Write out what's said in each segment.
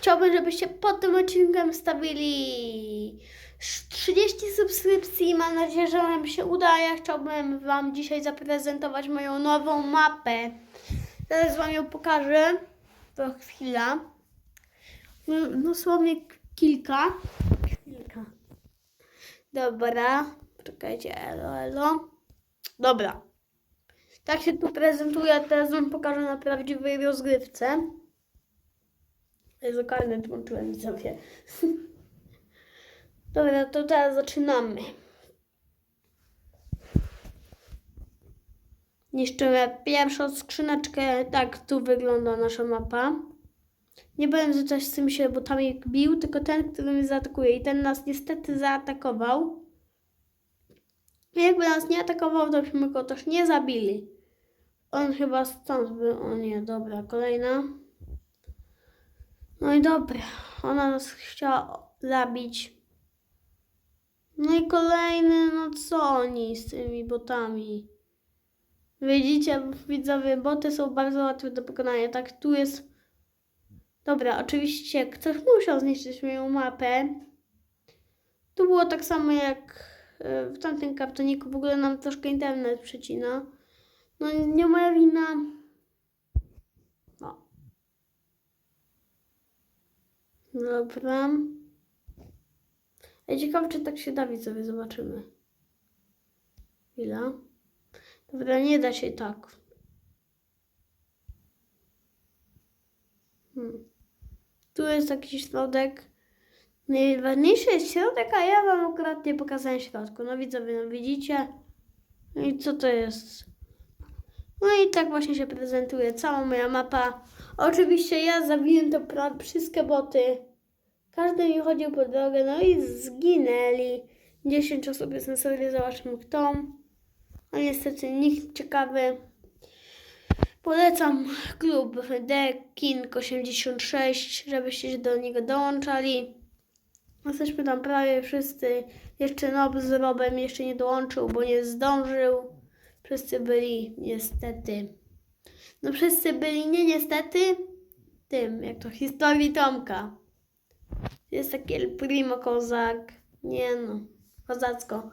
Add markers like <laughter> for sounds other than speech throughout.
Chciałbym, żebyście pod tym odcinkiem stawili 30 subskrypcji. Mam nadzieję, że Wam się uda. Ja chciałbym Wam dzisiaj zaprezentować moją nową mapę. Zaraz Wam ją pokażę. To chwila. No, dosłownie kilka. Kilka. Dobra. Czekajcie, elo, elo. Dobra. Tak się tu prezentuje, teraz Wam pokażę na prawdziwej rozgrywce. Karnet włączyłem sobie. <laughs> Dobra, to teraz zaczynamy. Niszczymy pierwszą skrzyneczkę. Tak tu wygląda nasza mapa. Nie będę tutaj z tym się botami bił, tylko ten, który mnie zaatakuje. I ten nas niestety zaatakował. Jakby nas nie atakował, to byśmy go też nie zabili. On chyba stąd był. O nie, dobra, kolejna. No i dobra, ona nas chciała zabić. No i kolejny, no co oni z tymi botami? Widzicie, widzowie, boty są bardzo łatwe do pokonania. Tak, tu jest... Dobra, oczywiście ktoś musiał zniszczyć moją mapę. Tu było tak samo jak e, w tamtym kartoniku. W ogóle nam troszkę internet przecina. No nie moja wina. Dobra. Ja ciekawe, czy tak się da, widzowie, zobaczymy. Chwila. Dobra, nie da się tak. Hmm. Tu jest jakiś środek. Najważniejszy jest środek, a ja wam akurat nie pokazałem środku. No widzowie, no widzicie? No i co to jest? No i tak właśnie się prezentuje cała moja mapa. Oczywiście ja zabiłem to wszystkie boty. Każdy mi chodził po drogę, no i zginęli. 10 osób jest na serwie, zobaczmy kto. A niestety nikt ciekawy. Polecam klub The King 86, żebyście się do niego dołączali. Jesteśmy tam prawie wszyscy. Jeszcze Nob z Robem jeszcze nie dołączył, bo nie zdążył. Wszyscy byli niestety. No wszyscy byli nie niestety tym, jak to historii Tomka. Jest taki Primo kozak. Nie no, kozacko.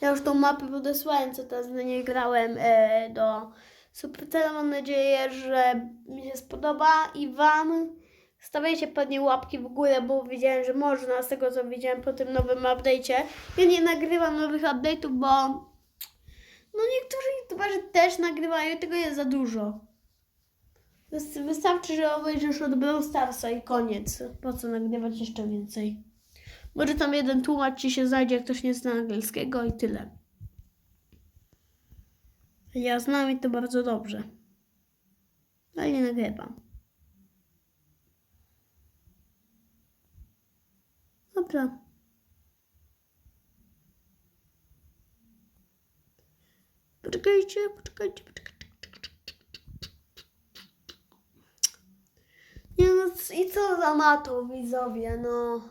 Ja już tą mapę podesłałem, co teraz na niej grałem e, do Supercella. Mam nadzieję, że mi się spodoba i Wam. Stawiajcie pod nie łapki w górę, bo widziałem, że można, z tego co widziałem po tym nowym update'cie. Ja nie nagrywam nowych update'ów, bo no niektórzy youtuberzy też nagrywają tego jest za dużo. Wys- Wystarczy, że obejrzysz od Brawl Starsa i koniec. Po co nagrywać jeszcze więcej? Może tam jeden tłumacz ci się znajdzie, jak ktoś nie zna angielskiego i tyle. Ja znam i to bardzo dobrze. Ale nie nagrywam. Dobra. Poczekajcie, poczekajcie, poczekajcie. Nie no, i co za matą, widzowie, no.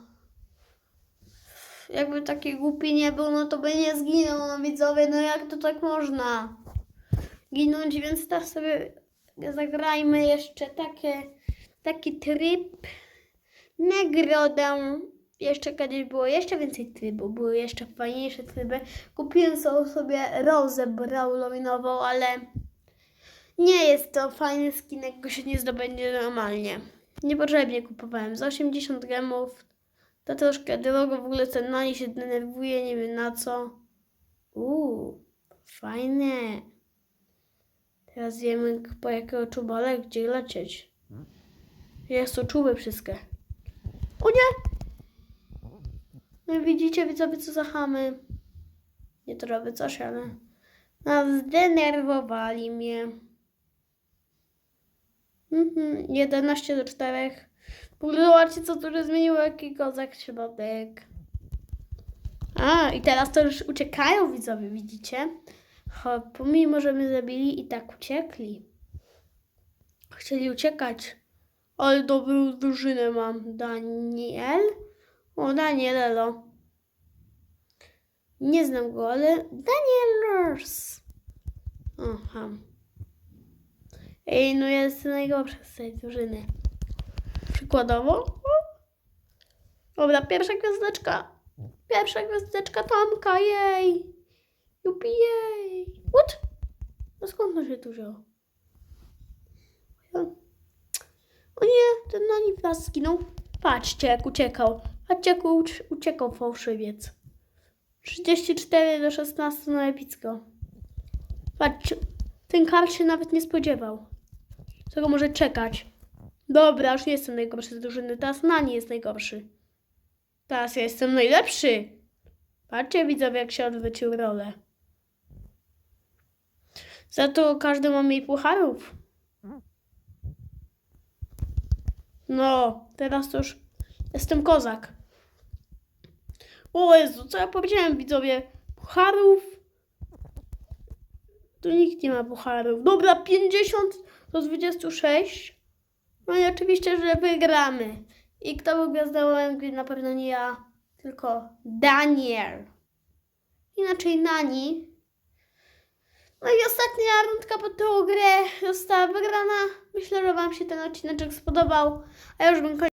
Jakby taki głupi nie był, no to by nie zginął, no widzowie, no jak to tak można ginąć, więc teraz sobie zagrajmy jeszcze takie, taki tryb, nagrodę. Jeszcze kiedyś było jeszcze więcej trybów, były jeszcze fajniejsze tryby. Kupiłem so- sobie rozę brawlowinową, ale nie jest to fajny skin, jak go się nie zdobędzie normalnie. Niepotrzebnie kupowałem. Za 80 gramów to troszkę drogo, w ogóle ten na nie się denerwuje, nie wiem na co. Uuu, fajne. Teraz wiemy po jakiego czubale gdzie lecieć. Jest to czuby wszystkie. O nie! No widzicie widzowie co za chamy. Nie to robię coś, ale... No, zdenerwowali mnie. Mhm, 11 do 4. W ogóle zobaczcie, co tu zmieniło, jaki kozak środek. A, i teraz to już uciekają widzowie, widzicie? Ho, pomimo, że my zabili i tak uciekli. Chcieli uciekać. Ale dobrą drużynę mam. Daniel? O, Daniel, elo. Nie znam go, ale Danielers. Aha. Ej, no ja jestem najgorsza z tej drużyny. Przykładowo. Dobra, pierwsza gwiazdeczka. Pierwsza gwiazdeczka Tomka, jej. Jupi, jej. What? No skąd on się tu wziął? O nie, ten na nim zginął. Patrzcie, jak uciekał. Jak uc- uciekał fałszywiec. 34 do 16 na epicko. Patrzcie, ten Karl się nawet nie spodziewał. Czego może czekać? Dobra, już nie jestem najgorszy z drużyny, teraz Nani jest najgorszy. Teraz ja jestem najlepszy. Patrzcie widzowie, jak się odwrócił rolę. Za to każdy ma mniej pucharów. No, teraz to już jestem kozak. O Jezu, co ja powiedziałem widzowie? Pucharów? Tu nikt nie ma pucharów. Dobra, 50 do 26. No i oczywiście, że wygramy. I kto był gwiazdą OMG? Na pewno nie ja, tylko Daniel. Inaczej Nani. No i ostatnia rundka pod tą grę została wygrana. Myślę, że Wam się ten odcinek spodobał. A ja już bym.